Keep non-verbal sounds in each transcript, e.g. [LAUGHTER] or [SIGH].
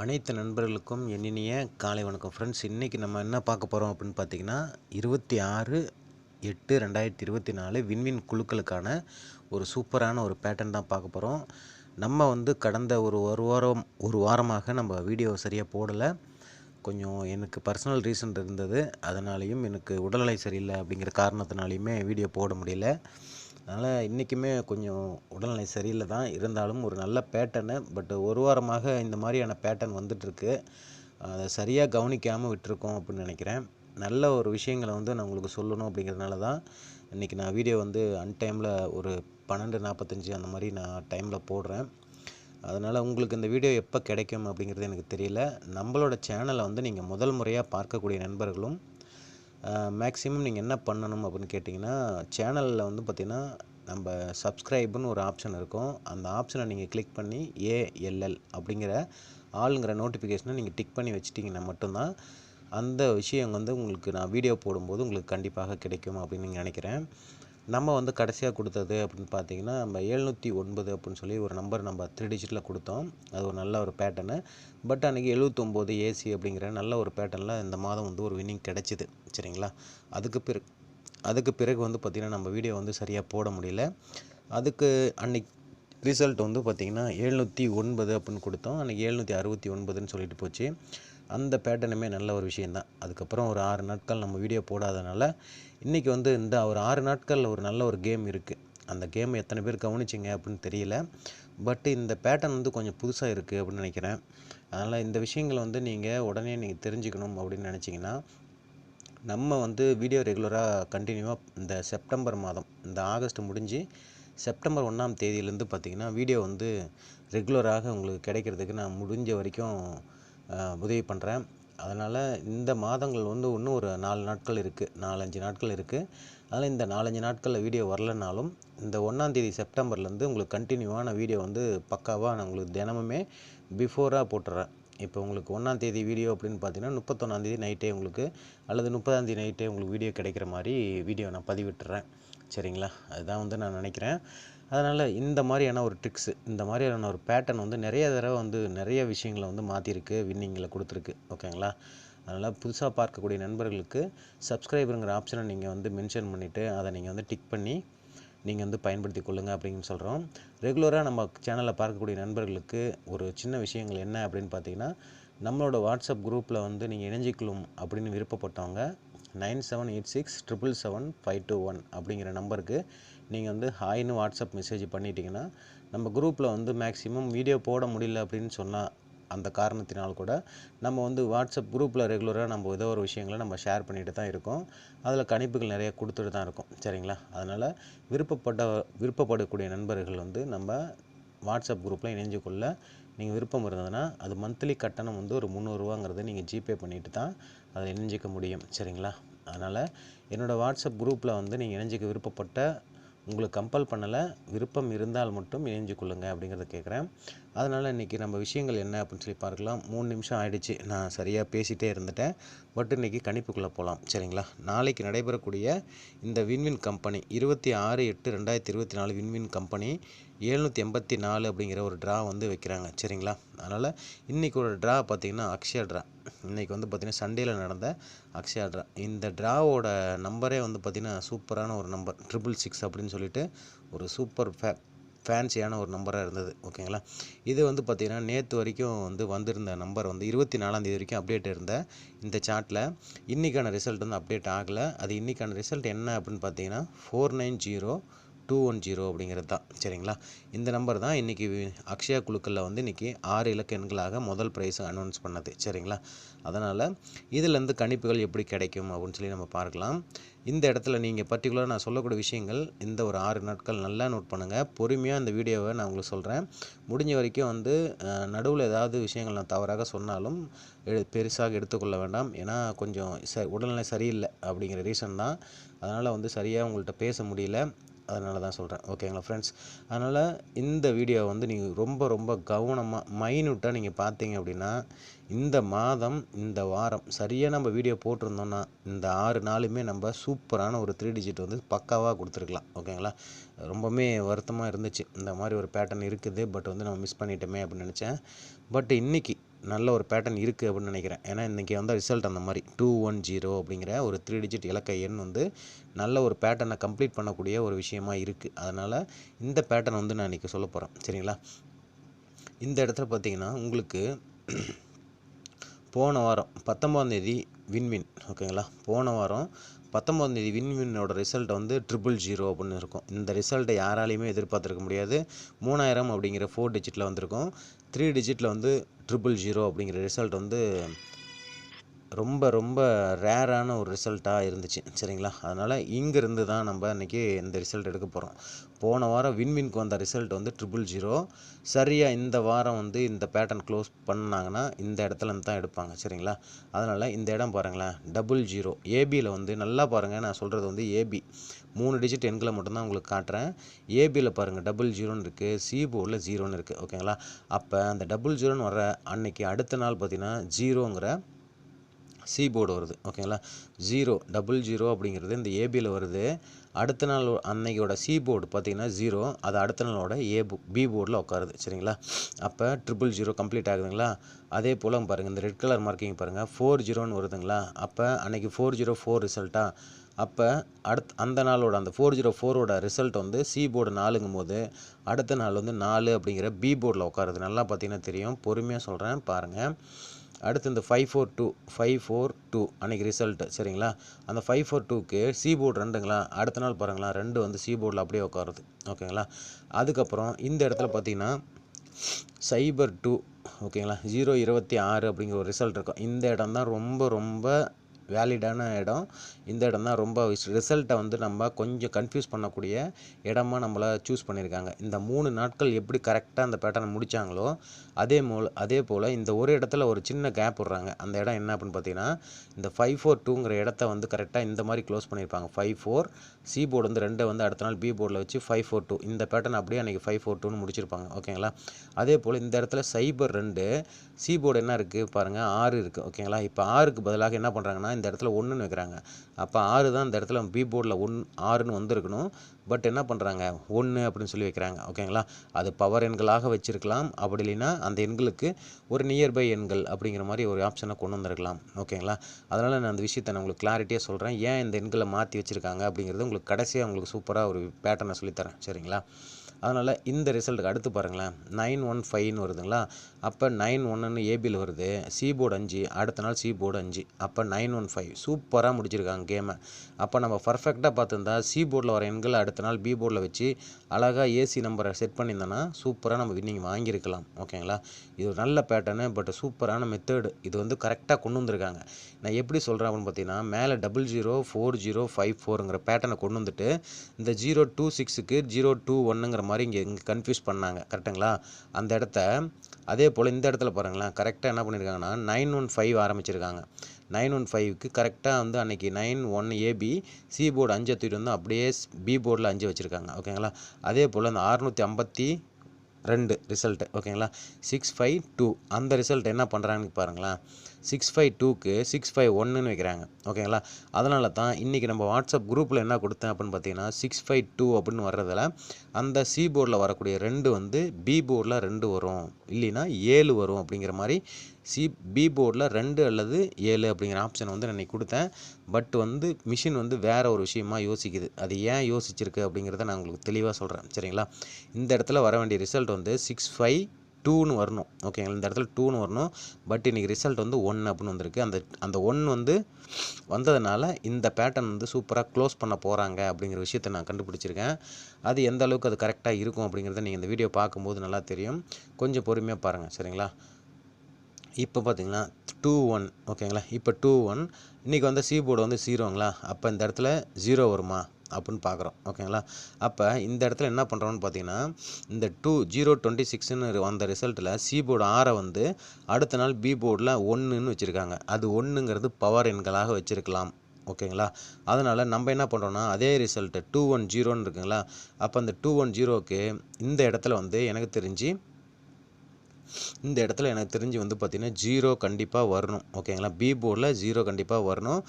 அனைத்து நண்பர்களுக்கும் என் இனிய காலை வணக்கம். ஃப்ரெண்ட்ஸ் இன்றைக்கி நம்ம என்ன பார்க்க போகிறோம் அப்படின்னு பார்த்தீங்கன்னா இருபத்தி ஆறு எட்டு ரெண்டாயிரத்தி இருபத்தி நாலு விண்வின் குழுக்களுக்கான ஒரு சூப்பரான ஒரு பேட்டர்ன் தான் பார்க்க போகிறோம் நம்ம வந்து கடந்த ஒரு ஒரு வாரம் ஒரு வாரமாக நம்ம வீடியோ சரியாக போடலை. கொஞ்சம் எனக்கு பர்சனல் ரீசன் இருந்தது. அதனாலேயும் எனக்கு உடல்நிலை சரியில்லை அப்படிங்கிற காரணத்தினாலையுமே வீடியோ போட முடியல. அதனால் இன்றைக்குமே கொஞ்சம் உடல்நிலை சரியில்லை தான். இருந்தாலும் ஒரு நல்ல பேட்டர்னு பட் ஒரு வாரமாக இந்த மாதிரியான பேட்டர்ன் வந்துட்டுருக்கு. அதை சரியாக கவனிக்காமல் விட்டுருக்கோம் அப்படின்னு நினைக்கிறேன். நல்ல ஒரு விஷயங்களை வந்து நான் உங்களுக்கு சொல்லணும் அப்படிங்கிறதுனால தான் இன்றைக்கி நான் வீடியோ வந்து அன்டைமில் ஒரு பன்னெண்டு நாற்பத்தஞ்சு அந்த மாதிரி நான் டைமில் போடுறேன். அதனால் உங்களுக்கு இந்த வீடியோ எப்போ கிடைக்கும் அப்படிங்கிறது எனக்கு தெரியல. நம்மளோட சேனலை வந்து நீங்கள் முதல் முறையாக பார்க்கக்கூடிய நண்பர்களும் மேக்ஸிமம் நீங்கள் என்ன பண்ணணும் அப்படின்னு கேட்டிங்கன்னா சேனலில் வந்து பார்த்திங்கன்னா நம்ம சப்ஸ்கிரைப்னு ஒரு ஆப்ஷன் இருக்கும். அந்த ஆப்ஷனை நீங்கள் கிளிக் பண்ணி ஏஎல்எல் அப்படிங்கிற ஆளுங்கிற நோட்டிஃபிகேஷனை நீங்கள் டிக் பண்ணி வச்சிட்டிங்கன்னா மட்டும்தான் அந்த விஷயம் வந்து உங்களுக்கு நான் வீடியோ போடும்போது உங்களுக்கு கண்டிப்பாக கிடைக்கும் அப்படின்னு நீங்கள் நினைக்கிறேன். நம்ம வந்து கடைசியாக கொடுத்தது அப்படின்னு பார்த்தீங்கன்னா நம்ம எழுநூற்றி ஒன்பது அப்படின்னு சொல்லி ஒரு நம்பர் நம்ம த்ரீ டிஜிட்டில் கொடுத்தோம். அது ஒரு நல்ல ஒரு பேட்டர்னு பட் அன்றைக்கி எழுபத்தொம்போது ஏசி அப்படிங்கிற நல்ல ஒரு பேட்டர்னில் இந்த மாதம் வந்து ஒரு வின்னிங் கிடச்சிது. சரிங்களா? அதுக்கு பிறகு அதுக்கு பிறகு வந்து பார்த்திங்கன்னா நம்ம வீடியோ வந்து சரியாக போட முடியல. அதுக்கு அன்னைக்கு ரிசல்ட் வந்து பார்த்திங்கன்னா எழுநூற்றி ஒன்பது அப்படின்னு கொடுத்தோம். அன்றைக்கி எழுநூற்றி அறுபத்தி ஒன்பதுன்னு சொல்லிட்டு போச்சு. அந்த பேட்டர்னுமே நல்ல ஒரு விஷயந்தான் அதுக்கப்புறம் ஒரு ஆறு நாட்கள் நம்ம வீடியோ போடாதனால இன்றைக்கி வந்து இந்த ஒரு ஆறு நாட்களில் ஒரு நல்ல ஒரு கேம் இருக்குது அந்த கேம் எத்தனை பேர் கவனிச்சிங்க அப்படின்னு தெரியல. பட் இந்த பேட்டர்ன் வந்து கொஞ்சம் புதுசாக இருக்குது அப்படின்னு நினைக்கிறேன். அதனால் இந்த விஷயங்களை வந்து நீங்கள் உடனே நீங்கள் தெரிஞ்சுக்கணும் அப்படின்னு நினச்சிங்கன்னா நம்ம வந்து வீடியோ ரெகுலராக கண்டினியூவாக இந்த செப்டம்பர் மாதம் இந்த ஆகஸ்ட் முடிஞ்சு செப்டம்பர் ஒன்றாம் தேதியிலேருந்து பார்த்திங்கன்னா வீடியோ வந்து ரெகுலராக உங்களுக்கு கிடைக்கிறதுக்கு நான் முடிஞ்ச வரைக்கும் உதவி பண்ணுறேன் அதனால் இந்த மாதங்கள் வந்து இன்னும் ஒரு நாலு நாட்கள் இருக்குது நாலஞ்சு நாட்கள் இருக்குது அதனால் இந்த நாலஞ்சு நாட்களில் வீடியோ வரலனாலும் இந்த ஒன்றாந்தேதி செப்டம்பர்லேருந்து உங்களுக்கு கண்டினியூவான வீடியோ வந்து பக்காவாக நான் உங்களுக்கு தினமுமே பிஃபோராக போட்டுறேன். இப்போ உங்களுக்கு ஒன்றாந்தேதி வீடியோ அப்படின்னு பார்த்தீங்கன்னா முப்பத்தொன்னாந்தேதி நைட்டே உங்களுக்கு அல்லது முப்பதாந்தேதி நைட்டே உங்களுக்கு வீடியோ கிடைக்கிற மாதிரி வீடியோ நான் பதிவிட்டுறேன். சரிங்களா? அதுதான் வந்து நான் நினைக்கிறேன். அதனால் இந்த மாதிரியான ஒரு ட்ரிக்ஸு இந்த மாதிரியான ஒரு பேட்டர்ன் வந்து நிறைய தடவை வந்து நிறைய விஷயங்களை வந்து மாற்றிருக்கு வின்னிங்கில் கொடுத்துருக்கு. ஓகேங்களா? அதனால் புதுசாக பார்க்கக்கூடிய நண்பர்களுக்கு சப்ஸ்கிரைபருங்கிற ஆப்ஷனை நீங்கள் வந்து மென்ஷன் பண்ணிவிட்டு அதை நீங்கள் வந்து டிக் பண்ணி நீங்கள் வந்து பயன்படுத்தி கொள்ளுங்கள் அப்படின்னு சொல்கிறோம் ரெகுலராக நம்ம சேனலில் பார்க்கக்கூடிய நண்பர்களுக்கு ஒரு சின்ன விஷயங்கள் என்ன அப்படின்னு பார்த்தீங்கன்னா நம்மளோட வாட்ஸ்அப் குரூப்பில் வந்து நீங்கள் இணைஞ்சிக்கலும் அப்படின்னு விருப்பப்பட்டவங்க nine seven eight six triple seven five two one அப்படிங்கிற நம்பருக்கு நீங்கள் வந்து ஹாய்னு வாட்ஸ்அப் மெசேஜ் பண்ணிட்டீங்கன்னா நம்ம குரூப்பில் வந்து மேக்ஸிமம் வீடியோ போட முடியல அப்படின்னு சொன்னால் அந்த காரணத்தினால் கூட நம்ம வந்து வாட்ஸ்அப் குரூப்பில் ரெகுலராக நம்ம ஏதோ ஒரு விஷயங்களை நம்ம ஷேர் பண்ணிட்டு தான் இருக்கோம். அதில் கணிப்புகள் நிறைய கொடுத்துட்டு தான் இருக்கும். சரிங்களா? அதனால் விருப்பப்பட்ட விருப்பப்படக்கூடிய நண்பர்கள் வந்து நம்ம வாட்ஸ்அப் குரூப்பில் இணைஞ்சு கொள்ள நீங்கள் விருப்பம் இருந்ததுன்னா அது மந்த்லி கட்டணம் வந்து ஒரு முந்நூறுரூவாங்கிறத நீங்கள் ஜிபே பண்ணிவிட்டு தான் அதில் இணைஞ்சிக்க முடியும். சரிங்களா? அதனால் என்னோடய வாட்ஸ்அப் குரூப்பில் வந்து நீங்கள் இணைஞ்சிக்க விருப்பப்பட்ட உங்களுக்கு கம்பல் பண்ணலை விருப்பம் இருந்தால் மட்டும் இணைஞ்சு கொள்ளுங்கள் அப்படிங்கிறத கேட்குறேன். அதனால் இன்றைக்கி நம்ம விஷயங்கள் என்ன அப்படின்னு சொல்லி பார்க்கலாம். மூணு நிமிஷம் ஆயிடுச்சு நான் சரியாக பேசிகிட்டே இருந்துட்டேன். பட் இன்றைக்கி கணிப்புக்குள்ளே போகலாம் சரிங்களா? நாளைக்கு நடைபெறக்கூடிய இந்த விண்வின் கம்பெனி இருபத்தி ஆறு எட்டு ரெண்டாயிரத்தி இருபத்தி நாலு விண்வின் கம்பெனி ஏழ்நூற்றி எண்பத்தி நாலு அப்படிங்கிற ஒரு ட்ரா வந்து வைக்கிறாங்க சரிங்களா? அதனால் இன்றைக்கி ஒரு ட்ரா பார்த்திங்கன்னா அக்ஷயா ட்ரா இன்றைக்கி வந்து பார்த்திங்கன்னா சண்டேயில் நடந்த அக்ஷயா ட்ரா இந்த ட்ராவோட நம்பரே வந்து பார்த்திங்கன்னா சூப்பரான ஒரு நம்பர் ட்ரிபிள் சிக்ஸ் அப்படின்னு சொல்லிட்டு ஒரு சூப்பர் ஃபே ஃபேன்சியான ஒரு நம்பராக இருந்தது ஓகேங்களா? இது வந்து பார்த்திங்கன்னா நேற்று வரைக்கும் வந்து வந்திருந்த நம்பர் வந்து இருபத்தி நாலாந்தேதி வரைக்கும் அப்டேட் இருந்த இந்த சார்ட்டில் இன்றைக்கான ரிசல்ட் வந்து அப்டேட் ஆகலை. அது இன்றைக்கான ரிசல்ட் என்ன அப்படின்னு பார்த்தீங்கன்னா four nine zero two one zero அப்படிங்கிறது தான். சரிங்களா? இந்த நம்பர் தான் இன்றைக்கி அக்ஷயா குழுக்களில் வந்து இன்றைக்கி ஆறு இலக்க எண்களாக முதல் ப்ரைஸ் அனௌன்ஸ் பண்ணது. சரிங்களா? அதனால் இதிலேருந்து கணிப்புகள் எப்படி கிடைக்கும் அப்படின்னு சொல்லி நம்ம பார்க்கலாம். இந்த இடத்துல நீங்கள் பர்டிகுலராக நான் சொல்லக்கூடிய விஷயங்கள் இந்த ஒரு ஆறு நாட்கள் நல்லா நோட் பண்ணுங்கள் பொறுமையாக இந்த வீடியோவை நான் உங்களுக்கு சொல்கிறேன் முடிஞ்ச வரைக்கும் வந்து நடுவில் ஏதாவது விஷயங்கள் நான் தவறாக சொன்னாலும் பெருசாக எடுத்துக்கொள்ள வேண்டாம். ஏன்னா கொஞ்சம் ச உடல்நிலை சரியில்லை அப்படிங்கிற ரீசன் தான். அதனால் வந்து சரியாக உங்கள்கிட்ட பேச முடியல. அதனால தான் சொல்கிறேன் ஓகேங்களா ஃப்ரெண்ட்ஸ் அதனால் இந்த வீடியோ வந்து நீங்கள் ரொம்ப ரொம்ப கவனமாக மைன்யூட்டாக நீங்கள் பார்த்தீங்க அப்படின்னா இந்த மாதம் இந்த வாரம் சரியாக நம்ம வீடியோ போட்டிருந்தோன்னா இந்த ஆறு நாளுமே நம்ம சூப்பரான ஒரு த்ரீ டிஜிட் வந்து பக்காவாக கொடுத்துருக்கலாம். ஓகேங்களா ரொம்பவுமே வருத்தமாக இருந்துச்சு. இந்த மாதிரி ஒரு பேட்டர்ன் இருக்குது பட் வந்து நம்ம மிஸ் பண்ணிட்டோமே அப்படின்னு நினச்சேன். பட் இன்றைக்கி நல்ல ஒரு பேட்டர்ன் இருக்குது அப்படின்னு நினைக்கிறேன். ஏன்னா இன்றைக்கி வந்து ரிசல்ட் அந்த மாதிரி டூ ஒன் ஜீரோ அப்படிங்கிற ஒரு த்ரீ டிஜிட் இலக்க எண் வந்து நல்ல ஒரு பேட்டர்னை கம்ப்ளீட் பண்ணக்கூடிய ஒரு விஷயமா இருக்குது அதனால் இந்த பேட்டர்ன் வந்து நான் இன்றைக்கி சொல்ல போகிறேன் சரிங்களா? இந்த இடத்துல பார்த்தீங்கன்னா உங்களுக்கு போன வாரம் பத்தொம்பதாந்தேதி வின்வின் ஓகேங்களா போன வாரம் பத்தொம்பதாந்தேதி வின்வின்னோட ரிசல்ட் வந்து ட்ரிபிள் ஜீரோ அப்படின்னு இருக்கும். இந்த ரிசல்ட்டை யாராலையுமே எதிர்பார்த்துருக்க முடியாது. மூணாயிரம் அப்படிங்கிற ஃபோர் டிஜிட்டில் வந்திருக்கும். த்ரீ டிஜிட்டில் வந்து ட்ரிபிள் ஜீரோ அப்படிங்கிற ரிசல்ட் வந்து ரொம்ப ரொம்ப ரேரான ஒரு ரிசல்ட்டாக இருந்துச்சு. சரிங்களா? அதனால் இங்கேருந்து தான் நம்ம இன்றைக்கி இந்த ரிசல்ட் எடுக்க போகிறோம் போன வாரம் வின்வின்க்கு வந்த ரிசல்ட் வந்து ட்ரிபிள் ஜீரோ சரியாக இந்த வாரம் வந்து இந்த பேட்டர்ன் க்ளோஸ் பண்ணாங்கன்னா இந்த இடத்துல இருந்து தான் எடுப்பாங்க. சரிங்களா? அதனால் இந்த இடம் பாருங்களேன். டபுள் ஜீரோ ஏபியில் வந்து நல்லா பாருங்கள் நான் சொல்கிறது வந்து ஏபி மூணு டிஜிட் எண்களை மட்டும்தான் உங்களுக்கு காட்டுறேன். ஏபியில் பாருங்கள் டபுள் ஜீரோன்னு இருக்குது சி போர்டில் ஜீரோன்னு இருக்குது ஓகேங்களா அப்போ அந்த டபுள் ஜீரோன்னு வர அன்னைக்கு அடுத்த நாள் பார்த்தீங்கன்னா ஜீரோங்கிற சி போர்டு வருது. ஓகேங்களா ஜீரோ டபுள் ஜீரோ அப்படிங்கிறது இந்த ஏபியில் வருது. அடுத்த நாள் அன்னைக்கோட சி போர்டு பார்த்தீங்கன்னா ஜீரோ அது அடுத்த நாளோட ஏ பி போர்டில் உட்காருது சரிங்களா? அப்போ ட்ரிபிள் ஜீரோ கம்ப்ளீட் ஆகுதுங்களா? அதே போல் பாருங்கள் இந்த ரெட் கலர் மார்க்கிங் பாருங்கள் ஃபோர் ஜீரோன்னு வருதுங்களா? அப்போ அன்னைக்கு ஃபோர் ஜீரோ ஃபோர் ரிசல்ட்டாக அப்போ அடுத் அந்த நாளோட அந்த ஃபோர் ஜீரோ ஃபோரோட ரிசல்ட் வந்து சி போர்டு நாலுங்கும் போது அடுத்த நாள் வந்து நாலு அப்படிங்கிற பி போர்டில் உட்காருது நல்லா பார்த்தீங்கன்னா தெரியும். பொறுமையாக சொல்கிறேன் பாருங்கள் அடுத்து இந்த five four two five four two அன்றைக்கி ரிசல்ட்டு சரிங்களா? அந்த ஃபைவ் ஃபோர் டூக்கு சி போர்டு ரெண்டுங்களா? அடுத்த நாள் பாருங்களா ரெண்டு வந்து சி போர்டில் அப்படியே உட்காருது ஓகேங்களா? அதுக்கப்புறம் இந்த இடத்துல பார்த்தீங்கன்னா சைபர் டூ ஓகேங்களா? ஜீரோ இருபத்தி ஆறு அப்படிங்கிற ஒரு ரிசல்ட் இருக்கும். இந்த இடம் தான் ரொம்ப ரொம்ப வேலிடான இடம். இந்த இடம் தான் ரொம்ப ரிசல்ட்டை வந்து நம்ம கொஞ்சம் கன்ஃபியூஸ் பண்ணக்கூடிய இடமா நம்மளை சூஸ் பண்ணியிருக்காங்க. இந்த மூணு நாட்கள் எப்படி கரெக்டாக அந்த பேட்டர்னை முடித்தாங்களோ அதே போல் அதே போல் இந்த ஒரு இடத்துல ஒரு சின்ன கேப் விடுறாங்க. அந்த இடம் என்ன அப்படின்னு பார்த்தீங்கன்னா இந்த ஃபைவ் ஃபோர் டூங்கிற இடத்த வந்து கரெக்டாக இந்த மாதிரி க்ளோஸ் பண்ணியிருப்பாங்க. ஃபைவ் ஃபோர் சி போர்டு வந்து ரெண்டை வந்து அடுத்த நாள் பி போர்டில் வச்சு ஃபைவ் ஃபோர் டூ இந்த பேட்டர்ன் அப்படியே அன்றைக்கி ஃபைவ் ஃபோர் டூன்னு முடிச்சிருப்பாங்க. ஓகேங்களா அதே போல் இந்த இடத்துல சைபர் ரெண்டு சி போர்டு என்ன இருக்குது பாருங்கள் ஆறு இருக்குது ஓகேங்களா இப்போ ஆறுக்கு பதிலாக என்ன பண்ணுறாங்கன்னா இந்த இடத்துல ஒன்றுன்னு வைக்கிறாங்க. அப்போ ஆறு தான் இந்த இடத்துல பி போர்டில் ஒன் ஆறுன்னு வந்திருக்கணும். பட் என்ன பண்ணுறாங்க ஒன்று அப்படின்னு சொல்லி வைக்கிறாங்க. ஓகேங்களா அது பவர் எண்களாக வச்சுருக்கலாம். அப்படி இல்லைன்னா அந்த எண்களுக்கு ஒரு நியர்பை எண்கள் அப்படிங்கிற மாதிரி ஒரு ஆப்ஷனை கொண்டு வந்திருக்கலாம். ஓகேங்களா அதனால் நான் அந்த விஷயத்தை நான் உங்களுக்கு கிளாரிட்டியாக சொல்கிறேன் ஏன் இந்த எண்களை மாற்றி வச்சுருக்காங்க அப்படிங்கிறது உங்களுக்கு கடைசியாக உங்களுக்கு சூப்பராக ஒரு பேட்டர்னை சொல்லித்தரேன். சரிங்களா? அதனால் இந்த ரிசல்ட்டுக்கு அடுத்து பாருங்களேன். நைன் ஒன் ஃபைவ்னு வருதுங்களா? அப்போ நைன் ஒன்றுன்னு ஏபியில் வருது. சி போர்டு அஞ்சு. அடுத்த நாள் சி போர்டு அஞ்சு. அப்போ நைன் ஒன் ஃபைவ் சூப்பராக முடிச்சிருக்காங்க கேமை அப்போ நம்ம பர்ஃபெக்டாக பார்த்துருந்தா சி போர்டில் வர எண்களை அடுத்த நாள் பி போர்டில் வச்சு அழகாக ஏசி நம்பரை செட் பண்ணியிருந்தோன்னா சூப்பராக நம்ம வின்னிங் வாங்கியிருக்கலாம். ஓகேங்களா இது ஒரு நல்ல பேட்டர்னு பட் சூப்பரான மெத்தேடு இது வந்து கரெக்டாக கொண்டு வந்திருக்காங்க. நான் எப்படி சொல்கிறேன் அப்படின்னு பார்த்தீங்கன்னா மேலே double zero four zero five ஃபோருங்கிற பேட்டர்னை கொண்டு வந்துட்டு இந்த ஜீரோ டூ சிக்ஸுக்கு ஜீரோ டூ ஒன்னுங்கிற மாதிரி இங்கே இங்கே கன்ஃபியூஸ் பண்ணாங்க. கரெக்டுங்களா அந்த இடத்த அதே போல் இந்த இடத்துல பாருங்களேன் கரெக்டாக என்ன பண்ணியிருக்காங்கன்னா நைன் ஒன் ஃபைவ் ஆரம்பிச்சிருக்காங்க. நைன் ஒன் ஃபைவ்க்கு கரெக்டாக வந்து அன்றைக்கி nine one AB C board அஞ்சு தூக்கிட்டு வந்து அப்படியே பி போர்டில் அஞ்சு வச்சுருக்காங்க. ஓகேங்களா அதே போல் அந்த அறுநூற்றி ஐம்பத்தி ரெண்டு ரிசல்ட்டு ஓகேங்களா சிக்ஸ் ஃபைவ் டூ அந்த ரிசல்ட் என்ன பண்ணுறாங்கன்னு பாருங்களேன். சிக்ஸ் ஃபைவ் டூக்கு சிக்ஸ் ஃபைவ் ஒன்றுன்னு வைக்கிறாங்க. ஓகேங்களா? அதனால தான் இன்றைக்கி நம்ம வாட்ஸ்அப் குரூப்பில் என்ன கொடுத்தேன் அப்படின்னு பார்த்தீங்கன்னா சிக்ஸ் ஃபைவ் டூ அப்படின்னு வர்றதில் அந்த சி போர்டில் வரக்கூடிய ரெண்டு வந்து பி போர்டில் ரெண்டு வரும். இல்லைன்னா ஏழு வரும் அப்படிங்கிற மாதிரி சி பி போர்டில் ரெண்டு அல்லது ஏழு அப்படிங்கிற ஆப்ஷன் வந்து நான் கொடுத்தேன். பட் வந்து மிஷின் வந்து வேறு ஒரு விஷயமா யோசிக்குது. அது ஏன் யோசிச்சிருக்கு அப்படிங்கிறத நான் உங்களுக்கு தெளிவாக சொல்கிறேன் சரிங்களா? இந்த இடத்துல வர வேண்டிய ரிசல்ட் வந்து சிக்ஸ் ஃபைவ் டூன்னு வரணும். ஓகேங்களா இந்த இடத்துல டூன்னு வரணும். பட் இன்றைக்கி ரிசல்ட் வந்து ஒன் அப்படின்னு வந்திருக்கு. அந்த அந்த ஒன் வந்து வந்ததுனால இந்த பேட்டர்ன் வந்து சூப்பராக க்ளோஸ் பண்ண போகிறாங்க அப்படிங்கிற விஷயத்தை நான் கண்டுபிடிச்சிருக்கேன். அது எந்த அளவுக்கு அது கரெக்டாக இருக்கும் அப்படிங்கிறத நீங்கள் இந்த வீடியோ பார்க்கும்போது நல்லா தெரியும். கொஞ்சம் பொறுமையாக பாருங்கள் சரிங்களா? இப்போ பார்த்தீங்கன்னா டூ ஒன் ஓகேங்களா இப்போ டூ ஒன் இன்றைக்கி வந்து சி போர்டு வந்து ஜீரோங்களா அப்போ இந்த இடத்துல ஜீரோ வருமா? அப்படின்னு பார்க்குறோம் ஓகேங்களா? அப்போ இந்த இடத்துல என்ன பண்ணுறோம்னு பார்த்தீங்கன்னா இந்த டூ ஜீரோ டுவெண்ட்டி சிக்ஸ்னு வந்த ரிசல்ட்டில் சி போர்டு ஆறை வந்து அடுத்த நாள் பி போர்டில் ஒன்றுன்னு வச்சுருக்காங்க. அது ஒன்றுங்கிறது பவர் எண்களாக வச்சுருக்கலாம் ஓகேங்களா? அதனால் நம்ம என்ன பண்ணுறோன்னா அதே ரிசல்ட்டு டூ ஒன் ஜீரோன்னு இருக்குங்களா? அப்போ அந்த டூ ஒன் ஜீரோக்கு இந்த இடத்துல வந்து எனக்கு தெரிஞ்சு இந்த இடத்துல எனக்கு தெரிஞ்சு வந்து பார்த்திங்கன்னா ஜீரோ கண்டிப்பாக வரணும். ஓகேங்களா? பி போர்டில் ஜீரோ கண்டிப்பாக வரணும்.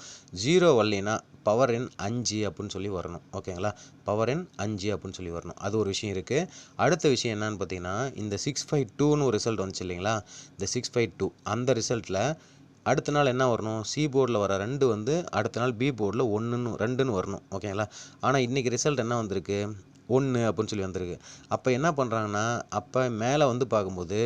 ஜீரோ வரலைன்னா பவர் எண் அஞ்சு அப்படின்னு சொல்லி வரணும். ஓகேங்களா? பவர் எண் அஞ்சு அப்படின்னு சொல்லி வரணும். அது ஒரு விஷயம் இருக்குது அடுத்த விஷயம் என்னன்னு பார்த்தீங்கன்னா இந்த சிக்ஸ் ஃபைவ் டூன்னு ஒரு ரிசல்ட் வந்துச்சு இல்லைங்களா? இந்த சிக்ஸ் ஃபைவ் டூ அந்த ரிசல்ட்டில் அடுத்த நாள் என்ன வரணும்? சி போர்டில் வர ரெண்டு வந்து அடுத்த நாள் பி போர்டில் ஒன்றுன்னு ரெண்டுன்னு வரணும். ஓகேங்களா? ஆனால் இன்றைக்கி ரிசல்ட் என்ன வந்திருக்கு? ஒன்று அப்படின்னு சொல்லி வந்திருக்கு. அப்போ என்ன பண்ணுறாங்கன்னா அப்போ மேலே வந்து பார்க்கும்போது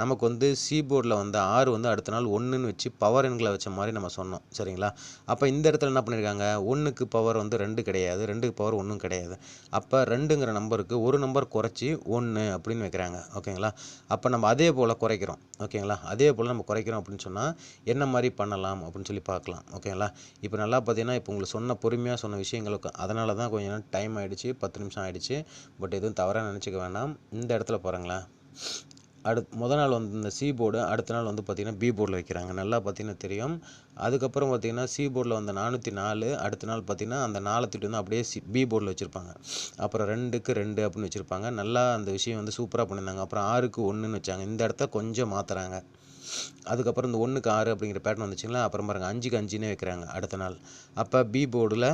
நமக்கு வந்து சி போர்டில் வந்து ஆறு வந்து அடுத்த நாள் ஒன்றுன்னு வச்சு பவர் எண்களை வச்ச மாதிரி நம்ம சொன்னோம். சரிங்களா? அப்போ இந்த இடத்துல என்ன பண்ணியிருக்காங்க ஒன்றுக்கு பவர் வந்து ரெண்டு கிடையாது. ரெண்டுக்கு பவர் ஒன்றும் கிடையாது. அப்போ ரெண்டுங்கிற நம்பருக்கு ஒரு நம்பர் குறைச்சி ஒன்று அப்படின்னு வைக்கிறாங்க. ஓகேங்களா? அப்போ நம்ம அதே போல் குறைக்கிறோம். ஓகேங்களா? அதே போல் நம்ம குறைக்கிறோம் அப்படின்னு சொன்னால் என்ன மாதிரி பண்ணலாம் அப்படின்னு சொல்லி பார்க்கலாம். ஓகேங்களா? இப்போ நல்லா பார்த்தீங்கன்னா இப்போ உங்களுக்கு சொன்ன பொறுமையாக சொன்ன விஷயங்களுக்கு அதனால தான் கொஞ்சம் நேரம் டைம் ஆகிடுச்சு பத்து நிமிஷம் ஆகிடுச்சு பட் எதுவும் தவறாக நினச்சிக்க வேண்டாம் இந்த இடத்துல பாருங்களேன் அடுத் முத நாள் வந்து இந்த சி போர்டு அடுத்த நாள் வந்து பார்த்திங்கன்னா பி போர்டில் வைக்கிறாங்க. நல்லா பார்த்தீங்கன்னா தெரியும். அதுக்கப்புறம் பார்த்திங்கன்னா சி போர்டில் வந்த நானூற்றி நாலு அடுத்த நாள் பார்த்திங்கன்னா அந்த நாலை திட்டு வந்து அப்படியே சி பி போர்டில் வச்சுருப்பாங்க. அப்புறம் ரெண்டுக்கு ரெண்டு அப்படின்னு வச்சுருப்பாங்க. நல்லா அந்த விஷயம் வந்து சூப்பராக பண்ணியிருந்தாங்க. அப்புறம் ஆறுக்கு ஒன்றுன்னு வச்சாங்க. இந்த இடத்த கொஞ்சம் மாற்றுறாங்க அதுக்கப்புறம் இந்த ஒன்றுக்கு ஆறு அப்படிங்கிற பேட்டர்ன் வந்துச்சுங்களா? அப்புறம் பாருங்கள் அஞ்சுக்கு அஞ்சுன்னே வைக்கிறாங்க அடுத்த நாள். அப்போ பி போர்டில்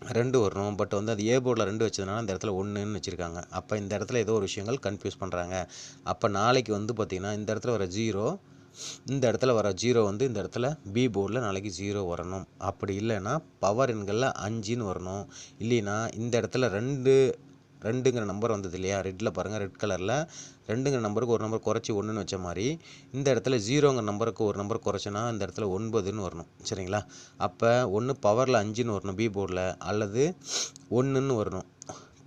ரெண்டு வரணும் பட் வந்து அது ஏ போர்டில் ரெண்டு வச்சதுனால இந்த இடத்துல ஒன்றுன்னு வச்சுருக்காங்க. அப்போ இந்த இடத்துல ஏதோ ஒரு விஷயங்கள் கன்ஃபியூஸ் பண்ணுறாங்க அப்போ நாளைக்கு வந்து பார்த்திங்கன்னா இந்த இடத்துல வர ஜீரோ இந்த இடத்துல வர ஜீரோ வந்து இந்த இடத்துல பி போர்டில் நாளைக்கு ஜீரோ வரணும். அப்படி இல்லைன்னா பவர் எண்களில் அஞ்சுன்னு வரணும். இல்லைன்னா இந்த இடத்துல ரெண்டு ரெண்டுங்கிற நம்பர் வந்தது இல்லையா? ரெட்டில் பாருங்கள் ரெட் கலரில். ரெண்டுங்கிற நம்பருக்கு ஒரு நம்பர் குறைச்சி ஒன்றுன்னு வச்ச மாதிரி இந்த இடத்துல ஜீரோங்கிற நம்பருக்கு ஒரு நம்பர் குறைச்சோன்னா இந்த இடத்துல ஒன்பதுன்னு வரணும். சரிங்களா? அப்போ ஒன்று பவரில் அஞ்சுன்னு வரணும் பி போர்டில் அல்லது ஒன்றுன்னு வரணும்.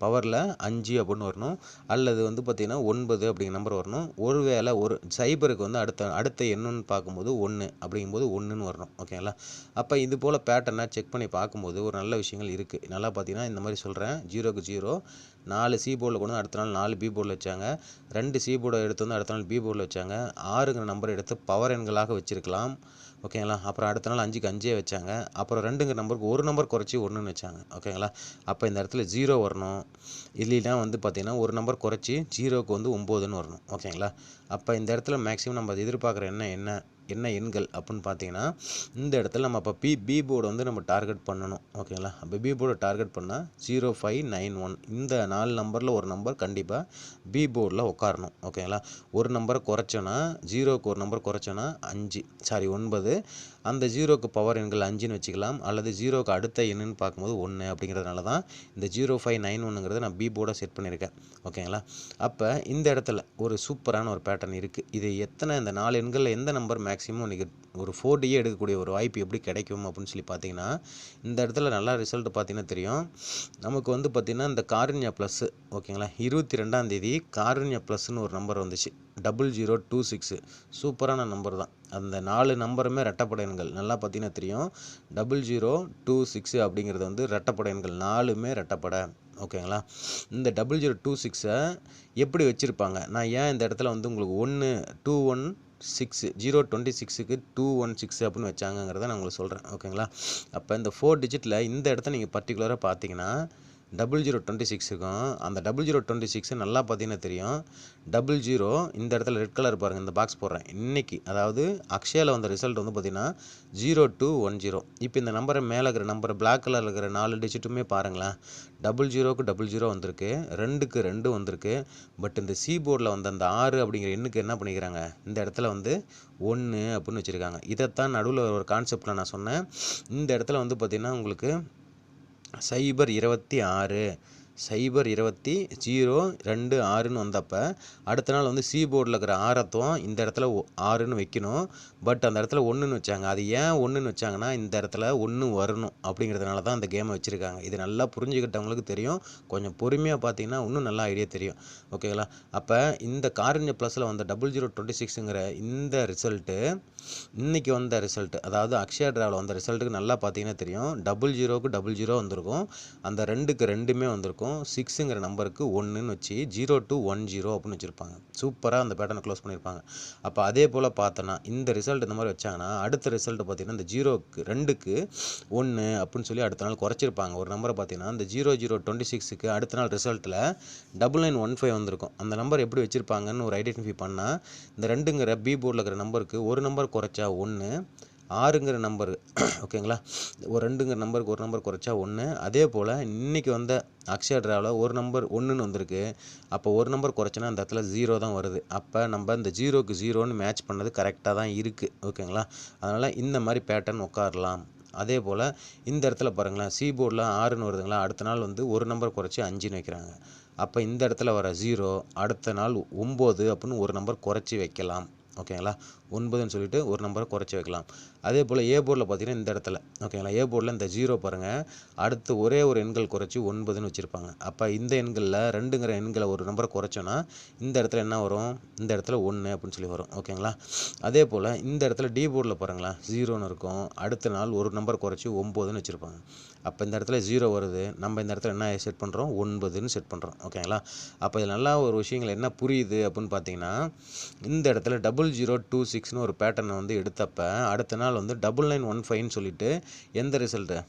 பவரில் அஞ்சு அப்படின்னு வரணும். அல்லது வந்து பார்த்திங்கன்னா ஒன்பது அப்படிங்கிற நம்பர் வரணும். ஒருவேளை ஒரு சைபருக்கு வந்து அடுத்த அடுத்த எண்ணுன்னு பார்க்கும்போது ஒன்று அப்படிங்கும்போது ஒன்றுன்னு வரணும். ஓகேங்களா அப்போ இது போல் பேட்டர்னாக செக் பண்ணி பார்க்கும்போது ஒரு நல்ல விஷயங்கள் இருக்குது நல்லா பார்த்தீங்கன்னா இந்த மாதிரி சொல்கிறேன் ஜீரோக்கு ஜீரோ நாலு சி போர்டில் கொண்டு வந்து அடுத்த நாள் நாலு பி போர்டில் வச்சாங்க. ரெண்டு சி போர்டை எடுத்து வந்து அடுத்த நாள் பி போர்டில் வச்சாங்க. ஆறுங்கிற நம்பர் எடுத்து பவர் எண்களாக வச்சுருக்கலாம். ஓகேங்களா அப்புறம் அடுத்த நாள் அஞ்சுக்கு அஞ்சே வச்சாங்க. அப்புறம் ரெண்டுங்கிற நம்பருக்கு ஒரு நம்பர் குறைச்சி ஒன்றுன்னு வச்சாங்க. ஓகேங்களா அப்போ இந்த இடத்துல ஜீரோ வரணும். இல்லைன்னா வந்து பார்த்திங்கன்னா ஒரு நம்பர் குறைச்சி ஜீரோவுக்கு வந்து ஒம்போதுன்னு வரணும். ஓகேங்களா அப்போ இந்த இடத்துல மேக்ஸிமம் நம்ம எதிர்பார்க்குற என்ன என்ன? என்ன எண்கள் அப்படின்னு பார்த்தீங்கன்னா இந்த இடத்துல நம்ம அப்போ பி பி போர்டு வந்து நம்ம டார்கெட் பண்ணணும். ஓகேங்களா அப்போ பி போர்டை டார்கெட் பண்ணால் ஜீரோ ஃபைவ் நைன் ஒன் இந்த நாலு நம்பரில் ஒரு நம்பர் கண்டிப்பாக பி போர்டில் உட்காரணும் ஓகேங்களா ஒரு நம்பரை குறைச்சோன்னா ஜீரோக்கு ஒரு நம்பர் குறைச்சோன்னா அஞ்சு. சாரி ஒன்பது. அந்த ஜீரோக்கு பவர் எண்கள் அஞ்சுன்னு வச்சுக்கலாம். அல்லது ஜீரோக்கு அடுத்த எண்ணுன்னு பார்க்கும்போது ஒன்று அப்படிங்கிறதுனால தான் இந்த ஜீரோ ஃபைவ் நைன் ஒன்றுங்கிறத நான் பி போர்டாக செட் பண்ணியிருக்கேன். ஓகேங்களா அப்போ இந்த இடத்துல ஒரு சூப்பரான ஒரு பேட்டர்ன் இருக்குது இது எத்தனை இந்த நாலு எண்களில் எந்த நம்பர் மேக்ஸ் மேக்ஸிமம் இன்றைக்கி ஒரு ஃபோர் டியே எடுக்கக்கூடிய ஒரு வாய்ப்பு எப்படி கிடைக்கும் அப்படின்னு சொல்லி பார்த்தீங்கன்னா இந்த இடத்துல நல்லா ரிசல்ட் பார்த்தீங்கன்னா தெரியும். நமக்கு வந்து பார்த்திங்கன்னா இந்த காருண்யா ப்ளஸ்ஸு ஓகேங்களா? இருபத்தி ரெண்டாந்தேதி காருண்யா ப்ளஸ்ன்னு ஒரு நம்பர் வந்துச்சு. டபுள் ஜீரோ டூ சிக்ஸு சூப்பரான நம்பர் தான். அந்த நாலு நம்பருமே ரெட்டப்படையன்கள் நல்லா பார்த்தீங்கன்னா தெரியும். டபுள் ஜீரோ டூ சிக்ஸு அப்படிங்கிறது வந்து ரெட்டப்படையன்கள் நாலுமே ரெட்டப்படை ஓகேங்களா? இந்த டபுள் ஜீரோ டூ சிக்ஸை எப்படி வச்சுருப்பாங்க? நான் ஏன் இந்த இடத்துல வந்து உங்களுக்கு ஒன்று two one six zero twenty சிக்ஸுக்கு டூ ஒன் சிக்ஸ் அப்படின்னு வச்சாங்கங்கிறத நான் உங்களுக்கு சொல்கிறேன் ஓகேங்களா அப்போ இந்த ஃபோர் டிஜிட்டில் இந்த இடத்த நீங்கள் பர்டிகுலராக பார்த்தீங்கன்னா டபுள் ஜீரோ டுவெண்ட்டி சிக்ஸுக்கும் அந்த டபுள் ஜீரோ டுவெண்ட்டி சிக்ஸு நல்லா பார்த்தீங்கன்னா தெரியும். டபுள் ஜீரோ இந்த இடத்துல ரெட் கலர் பாருங்கள் இந்த பாக்ஸ் போடுறேன். இன்றைக்கி அதாவது அக்ஷயாவில் வந்த ரிசல்ட் வந்து பார்த்திங்கன்னா ஜீரோ டூ ஒன் ஜீரோ இப்போ இந்த நம்பரை மேலே இருக்கிற நம்பர் பிளாக் கலரில் இருக்கிற நாலு டிஜிட்டுமே பாருங்களேன். டபுள் ஜீரோக்கு டபுள் ஜீரோ வந்திருக்கு ரெண்டுக்கு ரெண்டு வந்திருக்கு. பட் இந்த சி போர்டில் வந்த அந்த ஆறு அப்படிங்கிற எண்ணுக்கு என்ன பண்ணிக்கிறாங்க? இந்த இடத்துல வந்து ஒன்று அப்படின்னு வச்சுருக்காங்க. இதைத்தான் நடுவில் ஒரு கான்செப்டில் நான் சொன்னேன். இந்த இடத்துல வந்து பார்த்திங்கன்னா உங்களுக்கு சைபர் இருபத்தி ஆறு சைபர் இருபத்தி ஜீரோ ரெண்டு ஆறுன்னு வந்தப்போ அடுத்த நாள் வந்து சி போர்டில் இருக்கிற ஆரத்தம் இந்த இடத்துல ஒ- ஆறுன்னு வைக்கணும். பட் அந்த இடத்துல ஒன்றுன்னு வச்சாங்க. அது ஏன் ஒன்றுன்னு வச்சாங்கன்னா இந்த இடத்துல ஒன்று வரணும் அப்படிங்கிறதுனால தான் அந்த கேமை வச்சுருக்காங்க. இது நல்லா புரிஞ்சுக்கிட்டவங்களுக்கு தெரியும். கொஞ்சம் பொறுமையாக பார்த்தீங்கன்னா இன்னும் நல்லா ஐடியா தெரியும். ஓகேங்களா அப்போ இந்த காரண்ய ப்ளஸில் வந்த டபுள் ஜீரோ டுவெண்ட்டி சிக்ஸுங்கிற இந்த ரிசல்ட்டு இன்றைக்கி வந்த ரிசல்ட் அதாவது அக்ஷயா டிராவில் வந்த ரிசல்ட்டுக்கு நல்லா பார்த்தீங்கன்னா தெரியும். டபுள் ஜீரோவுக்கு டபுள் ஜீரோ வந்திருக்கும். அந்த ரெண்டுக்கு ரெண்டுமே வந்திருக்கும். சிக்ஸுங்கிற நம்பருக்கு ஒன்றுன்னு வச்சு ஜீரோ டு ஒன் ஜீரோ அப்படின்னு வச்சுருப்பாங்க. சூப்பராக அந்த பேட்டர்னை க்ளோஸ் பண்ணியிருப்பாங்க. அப்போ அதே போல் பார்த்தோன்னா இந்த ரிசல்ட் இந்த மாதிரி வச்சாங்கன்னா அடுத்த ரிசல்ட் பார்த்தீங்கன்னா இந்த ஜீரோக்கு ரெண்டுக்கு ஒன்று அப்படின்னு சொல்லி அடுத்த நாள் குறைச்சிருப்பாங்க. ஒரு நம்பரை பார்த்தீங்கன்னா இந்த ஜீரோ ஜீரோ டுவெண்ட்டி சிக்ஸுக்கு அடுத்த நாள் ரிசல்ட்டில் டபுள் நைன் ஒன் ஃபைவ் வந்திருக்கும். அந்த நம்பர் எப்படி வச்சுருப்பாங்கன்னு ஒரு ஐடென்டிஃபை பண்ணால் இந்த ரெண்டுங்கிற பி போர்டில் இருக்கிற நம்பருக்கு ஒரு நம்பர் குறைச்சா ஒன்று ஆறுங்கிற நம்பர் ஓகேங்களா [COUGHS] ஒரு ரெண்டுங்கிற நம்பருக்கு ஒரு நம்பர் குறைச்சா ஒன்று அதே போல் இன்றைக்கி வந்த அக்ஷயா ட்ராவில் ஒரு நம்பர் ஒன்றுன்னு வந்திருக்கு. அப்போ ஒரு நம்பர் குறைச்சோன்னா அந்த இடத்துல ஜீரோ தான் வருது. அப்போ நம்ம இந்த ஜீரோக்கு ஜீரோன்னு மேட்ச் பண்ணது கரெக்டாக தான் இருக்குது ஓகேங்களா அதனால் இந்த மாதிரி பேட்டர்ன் உட்காரலாம். அதே போல் இந்த இடத்துல பாருங்களேன் சீபோர்டில் ஆறுன்னு வருதுங்களா? அடுத்த நாள் வந்து ஒரு நம்பர் குறைச்சி அஞ்சுன்னு வைக்கிறாங்க. அப்போ இந்த இடத்துல வர ஜீரோ அடுத்த நாள் ஒம்பது அப்படின்னு ஒரு நம்பர் குறைச்சி வைக்கலாம். ஓகேங்களா? ஒன்பதுன்னு சொல்லிட்டு ஒரு நம்பரை குறைச்சி வைக்கலாம். அதே போல் ஏ போர்டில் பார்த்தீங்கன்னா இந்த இடத்துல. ஓகேங்களா ஏ போர்டில் இந்த ஜீரோ பாருங்கள் அடுத்து ஒரே ஒரு எண்கள் குறைச்சி ஒன்பதுன்னு வச்சுருப்பாங்க. அப்போ இந்த எண்களில் ரெண்டுங்கிற எண்களை ஒரு நம்பரை குறைச்சோன்னா இந்த இடத்துல என்ன வரும்? இந்த இடத்துல ஒன்று அப்படின்னு சொல்லி வரும். ஓகேங்களா அதே போல் இந்த இடத்துல டி போர்டில் பாருங்களேன். ஜீரோன்னு இருக்கும். அடுத்த நாள் ஒரு நம்பர் குறைச்சி ஒம்போதுன்னு வச்சுருப்பாங்க. அப்போ இந்த இடத்துல ஜீரோ வருது. நம்ம இந்த இடத்துல என்ன செட் பண்ணுறோம் ஒன்பதுன்னு செட் பண்ணுறோம் ஓகேங்களா அப்போ இதில் நல்லா ஒரு விஷயங்கள் என்ன புரியுது அப்படின்னு பார்த்தீங்கன்னா இந்த இடத்துல டபுள் ஜீரோ டூ சிக்ஸ்னு ஒரு பேட்டர்னை வந்து எடுத்தப்போ அடுத்த நாள் வந்து டபுள் நைன் ஒன் ஃபைவ்னு சொல்லிட்டு எந்த ரிசல்ட்டு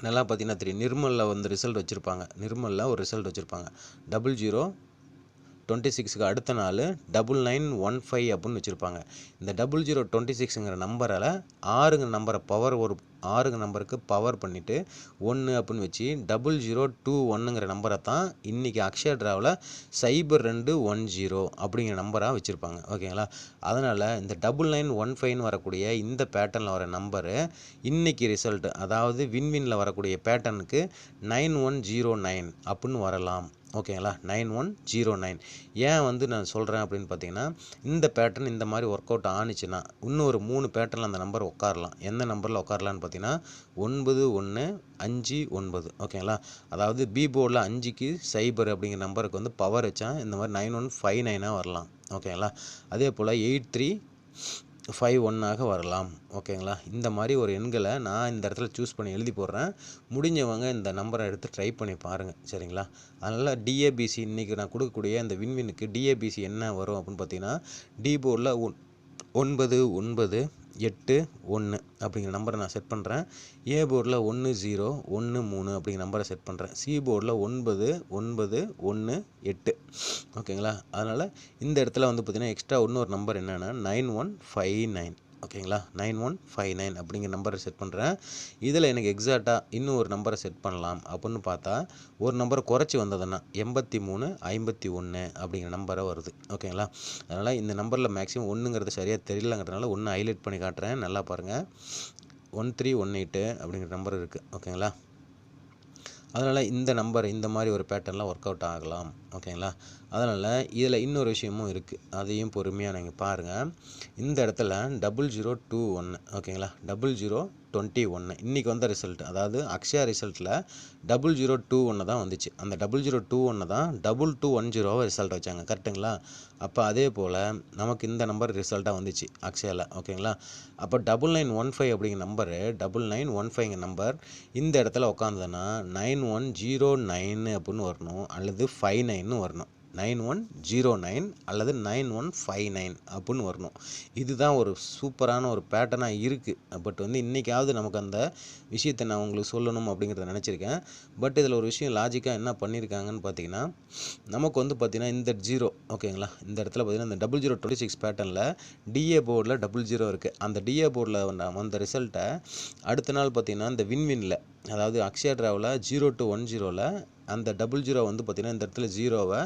நல்லா பார்த்தீங்கன்னா தெரியும். நிர்மலில் வந்து ரிசல்ட் வச்சுருப்பாங்க. நிர்மலில் ஒரு ரிசல்ட் வச்சுருப்பாங்க. டபுள் ஜீரோ டுவெண்ட்டி சிக்ஸுக்கு அடுத்த நாள் டபுள் நைன் ஒன் ஃபைவ் அப்படின்னு வச்சுருப்பாங்க. இந்த டபுள் ஜீரோ டுவெண்ட்டி சிக்ஸுங்கிற நம்பரால் ஆறுங்க நம்பரை பவர் ஒரு ஆறுங்க நம்பருக்கு பவர் பண்ணிவிட்டு ஒன்று அப்படின்னு வச்சு டபுள் ஜீரோ டூ ஒன்னுங்கிற நம்பரை தான் இன்றைக்கி அக்ஷயா ட்ராவில் சைபர் ரெண்டு ஒன் ஜீரோ அப்படிங்கிற நம்பராக வச்சுருப்பாங்க. ஓகேங்களா? அதனால் இந்த டபுள் நைன் ஒன் ஃபைவ்னு வரக்கூடிய இந்த பேட்டர்னில் வர நம்பரு இன்றைக்கி ரிசல்ட் அதாவது வின்வினில் வரக்கூடிய பேட்டர்னுக்கு நைன் ஒன் ஜீரோ நைன் அப்படின்னு வரலாம். ஓகேங்களா? Nine one zero nine. ஏன் வந்து நான் சொல்கிறேன் அப்படின்னு பார்த்தீங்கன்னா இந்த பேட்டர்ன் இந்த மாதிரி ஒர்க் அவுட் ஆனிச்சுன்னா இன்னும் ஒரு மூணு பேட்டர்னில் அந்த நம்பர் உட்காரலாம் எந்த நம்பரில் உட்காரலான்னு பார்த்தீங்கன்னா ஒன்பது ஒன்று அஞ்சு ஒன்பது. ஓகேங்களா? அதாவது பி போர்டில் அஞ்சுக்கு சைபர் அப்படிங்கிற நம்பருக்கு வந்து பவர் வச்சா இந்த மாதிரி நைன் ஒன் ஃபைவ் நைனாக வரலாம். ஓகேங்களா? அதே போல் எயிட் த்ரீ ஃபைவ் ஒன்னாக வரலாம். ஓகேங்களா? இந்த மாதிரி ஒரு எண்களை நான் இந்த இடத்துல சூஸ் பண்ணி எழுதி போடுறேன். முடிஞ்சவங்க இந்த நம்பரை எடுத்து ட்ரை பண்ணி பாருங்கள் சரிங்களா? அதனால் டிஏபிசி இன்றைக்கி நான் கொடுக்கக்கூடிய இந்த வின்வினுக்கு டிஏபிசி என்ன வரும் அப்படின்னு பார்த்தீங்கன்னா டி போர்டில் ஒன் ஒன்பது ஒன்பது எட்டு ஒன்று அப்படிங்கிற நம்பரை நான் செட் பண்ணுறேன் ஏ போர்டில் ஒன்று ஜீரோ ஒன்று மூணு அப்படிங்கிற நம்பரை செட் பண்ணுறேன் சி போர்டில் ஒன்பது ஒன்பது ஒன்று எட்டு. ஓகேங்களா அதனால் இந்த இடத்துல வந்து பார்த்திங்கன்னா எக்ஸ்ட்ரா இன்னொரு நம்பர் என்னென்னா நைன் ஒன் ஃபைவ் நைன் ஓகேங்களா? நைன் ஒன் ஃபைவ் நைன் அப்படிங்கிற நம்பரை செட் பண்ணுறேன் இதில் எனக்கு எக்ஸாக்டாக இன்னும் ஒரு நம்பரை செட் பண்ணலாம் அப்படின்னு பார்த்தா ஒரு நம்பரை குறைச்சி வந்ததுன்னா எண்பத்தி மூணு ஐம்பத்தி ஒன்று அப்படிங்கிற நம்பரை வருது. ஓகேங்களா? அதனால் இந்த நம்பரில் மேக்ஸிமம் ஒன்றுங்கிறது சரியாக தெரியலங்கிறதுனால ஒன்று ஹைலைட் பண்ணி காட்டுறேன். நல்லா பாருங்கள் ஒன் த்ரீ ஒன் எயிட்டு அப்படிங்கிற நம்பர் இருக்குது ஓகேங்களா? அதனால் இந்த நம்பர் இந்த மாதிரி ஒரு பேட்டர்னில் ஒர்க் அவுட் ஆகலாம். ஓகேங்களா? அதனால் இதில் இன்னொரு விஷயமும் இருக்குது அதையும் பொறுமையாக நீங்கள் பாருங்கள் இந்த இடத்துல டபுள் ஜீரோ டூ ஒன்று ஓகேங்களா டபுள் ஜீரோ டுவெண்ட்டி ஒன்று இன்றைக்கி வந்த ரிசல்ட் அதாவது அக்ஷயா ரிசல்ட்டில் டபுள் ஜீரோ டூ ஒன்று தான் வந்துச்சு. அந்த டபுள் ஜீரோ டூ ஒன்று தான் டபுள் டூ ஒன் ஜீரோவை ரிசல்ட் வச்சாங்க. கரெக்டுங்களா அப்போ அதே போல் நமக்கு இந்த நம்பர் ரிசல்ட்டாக வந்துச்சு அக்ஷயாவில் ஓகேங்களா அப்போ டபுள் நைன் ஒன் ஃபைவ் அப்படிங்கிற நம்பரு டபுள் நைன் ஒன் ஃபைவ்ங்கிற நம்பர் இந்த இடத்துல உட்காந்துன்னா நைன் ஒன் ஜீரோ நைன் அப்படின்னு வரணும். அல்லது ஃபைவ் நைன்னு வரணும். நைன் ஒன் ஜீரோ நைன் அல்லது நைன் ஒன் ஃபைவ் நைன் அப்படின்னு வரணும். இதுதான் ஒரு சூப்பரான ஒரு பேட்டர்னாக இருக்குது பட் வந்து இன்றைக்காவது நமக்கு அந்த விஷயத்தை நான் உங்களுக்கு சொல்லணும் அப்படிங்கிறத நினச்சிருக்கேன். பட் இதில் ஒரு விஷயம் லாஜிக்காக என்ன பண்ணியிருக்காங்கன்னு பார்த்தீங்கன்னா நமக்கு வந்து பார்த்திங்கன்னா இந்த ஜீரோ ஓகேங்களா? இந்த இடத்துல பார்த்தீங்கன்னா இந்த டபுள் ஜீரோ டுவெண்ட்டி சிக்ஸ் பேட்டர்னில் டிஏ போர்டில் டபுள் ஜீரோ இருக்குது அந்த டிஏ போர்டில் வந்த ரிசல்ட்டை அடுத்த நாள் பார்த்திங்கன்னா இந்த வின்வினில் அதாவது அக்ஷயா டிராவில் ஜீரோ டு ஒன் ஜீரோவில் அந்த டபுள் ஜீரோ வந்து பார்த்திங்கன்னா இந்த இடத்துல ஜீரோவை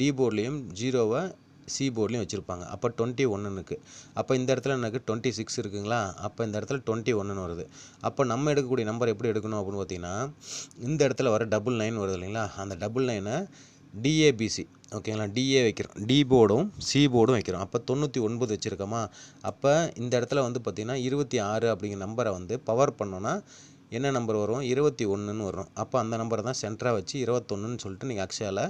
டி போர்ட்லேயும் ஜீரோவை சி போர்ட்லேயும் வச்சுருப்பாங்க. அப்போ டுவெண்ட்டி ஒன்றுனுக்கு அப்போ இந்த இடத்துல எனக்கு டுவெண்ட்டி சிக்ஸ் இருக்குங்களா? அப்போ இந்த இடத்துல டுவெண்ட்டி ஒன்றுன்னு வருது. அப்போ நம்ம எடுக்கக்கூடிய நம்பர் எப்படி எடுக்கணும் அப்படின்னு பார்த்தீங்கன்னா இந்த இடத்துல வர டபுள் நைன் வருது இல்லைங்களா? அந்த டபுள் நைனை டிஏபிசி ஓகேங்களா? டிஏ வைக்கிறோம். டி போர்டும் சி போர்டும் வைக்கிறோம். அப்போ தொண்ணூற்றி ஒன்பது வச்சுருக்கோமா? அப்போ இந்த இடத்துல வந்து பார்த்திங்கன்னா இருபத்தி ஆறு அப்படிங்கிற நம்பரை வந்து பவர் பண்ணோன்னா என்ன நம்பர் வரும்? இருபத்தி ஒன்றுன்னு வரும். அப்போ அந்த நம்பரை தான் சென்டராக வச்சு இருபத்தொன்னுன்னு சொல்லிட்டு நீங்கள் அக்ஷயாவில்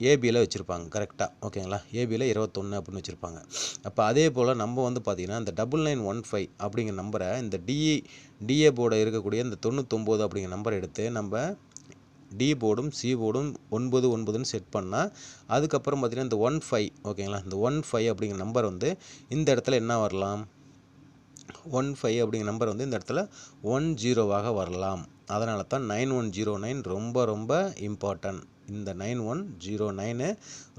ஏபியில் வச்சுருப்பாங்க கரெக்டாக ஓகேங்களா? ஏபியில் இருபத்தொன்று அப்படின்னு வச்சுருப்பாங்க. அப்போ அதே போல் நம்ம வந்து பார்த்திங்கன்னா இந்த டபுள் நைன் ஒன் ஃபைவ் அப்படிங்கிற நம்பரை இந்த டிஇ டிஏ போர்டை இருக்கக்கூடிய இந்த தொண்ணூத்தொம்போது அப்படிங்கிற நம்பரை எடுத்து நம்ம டி போர்டும் சி போர்டும் ஒன்பது ஒன்பதுன்னு செட் பண்ணால் அதுக்கப்புறம் பார்த்திங்கன்னா இந்த ஒன் ஃபைவ் ஓகேங்களா? இந்த ஒன் ஃபைவ் அப்படிங்கிற நம்பர் வந்து இந்த இடத்துல என்ன வரலாம்? ஒன் ஃபைவ் அப்படிங்கிற நம்பர் வந்து இந்த இடத்துல ஒன் ஜீரோவாக வரலாம். அதனால தான் நைன் ஒன் ஜீரோ நைன் ரொம்ப ரொம்ப இம்பார்ட்டன்ட் இந்த நைன் ஒன் ஜீரோ நைனு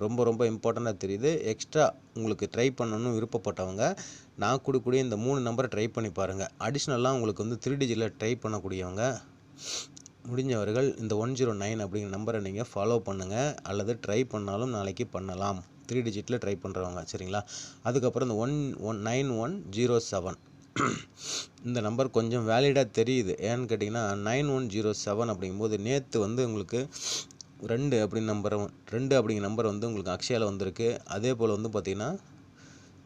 ரொம்ப ரொம்ப இம்பார்ட்டண்ட்டாக தெரியுது. எக்ஸ்ட்ரா உங்களுக்கு ட்ரை பண்ணணும்னு விருப்பப்பட்டவங்க நான் கொடுக்கக்கூடிய இந்த மூணு நம்பரை ட்ரை பண்ணி பாருங்கள் அடிஷ்னலாக உங்களுக்கு வந்து த்ரீ டிஜிட்டில் ட்ரை பண்ணக்கூடியவங்க முடிஞ்சவர்கள் இந்த ஒன் ஜீரோ நைன் அப்படிங்கிற நம்பரை நீங்கள் ஃபாலோ பண்ணுங்கள் அல்லது ட்ரை பண்ணாலும் நாளைக்கு பண்ணலாம். த்ரீ டிஜிட்டில் ட்ரை பண்ணுறவங்க சரிங்களா? அதுக்கப்புறம் இந்த one one nine one zero seven இந்த நம்பர் கொஞ்சம் வேலிடாக தெரியுது. ஏன்னு கேட்டிங்கன்னா நைன் ஒன் ஜீரோ செவன் அப்படிங்கும்போது நேற்று வந்து உங்களுக்கு ரெண்டு அப்படின்னு நம்பர் ரெண்டு அப்படிங்கிற நம்பர் வந்து உங்களுக்கு அக்ஷயாவில் வந்திருக்கு. அதே போல் வந்து பார்த்திங்கன்னா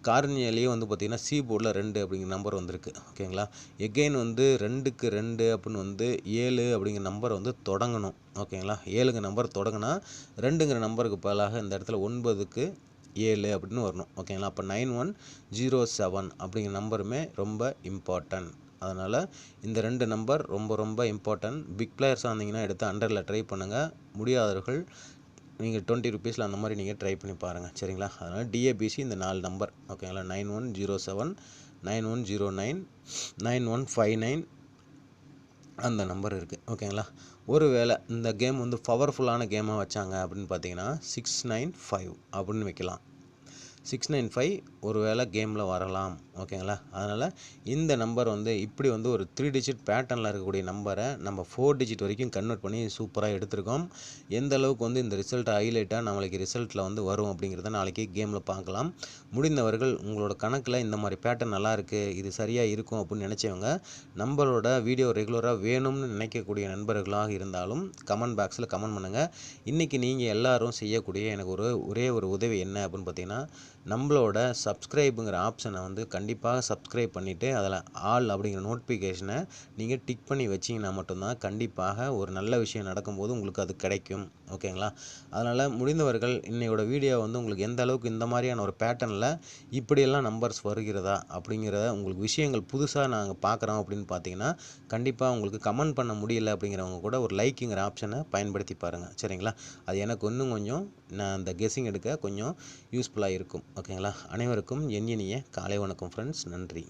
கார்னியாலேயே வந்து பார்த்திங்கன்னா சி போர்டில் ரெண்டு அப்படிங்கிற நம்பர் வந்திருக்கு. ஓகேங்களா எகெயின் வந்து ரெண்டுக்கு ரெண்டு அப்படின்னு வந்து ஏழு அப்படிங்கிற நம்பர் வந்து தொடங்கணும். ஓகேங்களா ஏழுங்க நம்பர் தொடங்கினா ரெண்டுங்கிற நம்பருக்கு பதிலாக இந்த இடத்துல ஒன்பதுக்கு ஏழு அப்படின்னு வரணும். ஓகேங்களா அப்போ நைன் ஒன் ஜீரோ செவன் அப்படிங்கிற நம்பருமே ரொம்ப இம்பார்ட்டன்ட் அதனால் இந்த ரெண்டு நம்பர் ரொம்ப ரொம்ப இம்பார்ட்டன்ட் பிக் பிளேயர்ஸாக இருந்தீங்கன்னா எடுத்து அண்டரில் ட்ரை பண்ணுங்கள் முடியாதவர்கள் நீங்கள் டுவெண்ட்டி ருபீஸில் அந்த மாதிரி நீங்கள் ட்ரை பண்ணி பாருங்கள் சரிங்களா? அதனால் டிஏபிசி இந்த நாலு நம்பர் ஓகேங்களா nine one zero seven nine one zero nine nine one five nine அந்த நம்பர் இருக்குது ஓகேங்களா ஒரு வேளை இந்த கேம் வந்து பவர்ஃபுல்லான கேமாக வச்சாங்க அப்படின்னு பார்த்தீங்கன்னா சிக்ஸ் நைன் ஃபைவ் அப்படின்னு வைக்கலாம். சிக்ஸ் நைன் ஃபைவ் ஒரு வேளை கேமில் வரலாம். ஓகேங்களா அதனால் இந்த நம்பர் வந்து இப்படி வந்து ஒரு த்ரீ டிஜிட் பேட்டர்னில் இருக்கக்கூடிய நம்பரை நம்ம ஃபோர் டிஜிட் வரைக்கும் கன்வெர்ட் பண்ணி சூப்பராக எடுத்திருக்கோம். எந்த அளவுக்கு வந்து இந்த ரிசல்ட்டை ஹைலைட்டாக நம்மளுக்கு ரிசல்ட்டில் வந்து வரும் அப்படிங்கிறத நாளைக்கு கேமில் பார்க்கலாம். முடிந்தவர்கள் உங்களோட கணக்கில் இந்த மாதிரி பேட்டர்ன் நல்லா இருக்குது இது சரியாக இருக்கும் அப்படின்னு நினச்சவங்க நம்மளோட வீடியோ ரெகுலராக வேணும்னு நினைக்கக்கூடிய நண்பர்களாக இருந்தாலும் கமெண்ட் பாக்ஸில் கமெண்ட் பண்ணுங்கள் இன்றைக்கி நீங்கள் எல்லோரும் செய்யக்கூடிய எனக்கு ஒரு ஒரே ஒரு உதவி என்ன அப்படின்னு பார்த்தீங்கன்னா நம்மளோட சப்ஸ்கிரைபுங்கிற ஆப்ஷனை வந்து கண்டிப்பாக சப்ஸ்கிரைப் பண்ணிவிட்டு அதில் ஆல் அப்படிங்கிற நோட்டிஃபிகேஷனை நீங்கள் டிக் பண்ணி வச்சிங்கன்னா மட்டும்தான் கண்டிப்பாக ஒரு நல்ல விஷயம் நடக்கும்போது உங்களுக்கு அது கிடைக்கும். ஓகேங்களா அதனால் முடிந்தவர்கள் இன்னையோட வீடியோ வந்து உங்களுக்கு எந்த அளவுக்கு இந்த மாதிரியான ஒரு பேட்டர்னில் இப்படியெல்லாம் நம்பர்ஸ் வருகிறதா அப்படிங்கிறத உங்களுக்கு விஷயங்கள் புதுசாக நாங்கள் பார்க்குறோம் அப்படின்னு பார்த்தீங்கன்னா கண்டிப்பாக உங்களுக்கு கமெண்ட் பண்ண முடியல அப்படிங்கிறவங்க கூட ஒரு லைக்குங்கிற ஆப்ஷனை பயன்படுத்தி பாருங்கள் சரிங்களா? அது எனக்கு இன்னும் கொஞ்சம் நான் அந்த கெஸ்ஸிங் எடுக்க கொஞ்சம் யூஸ்ஃபுல்லாக இருக்கும். ஓகேங்களா? அனைவருக்கும் என் இனிய காலை வணக்கம் ஃப்ரெண்ட்ஸ் நன்றி.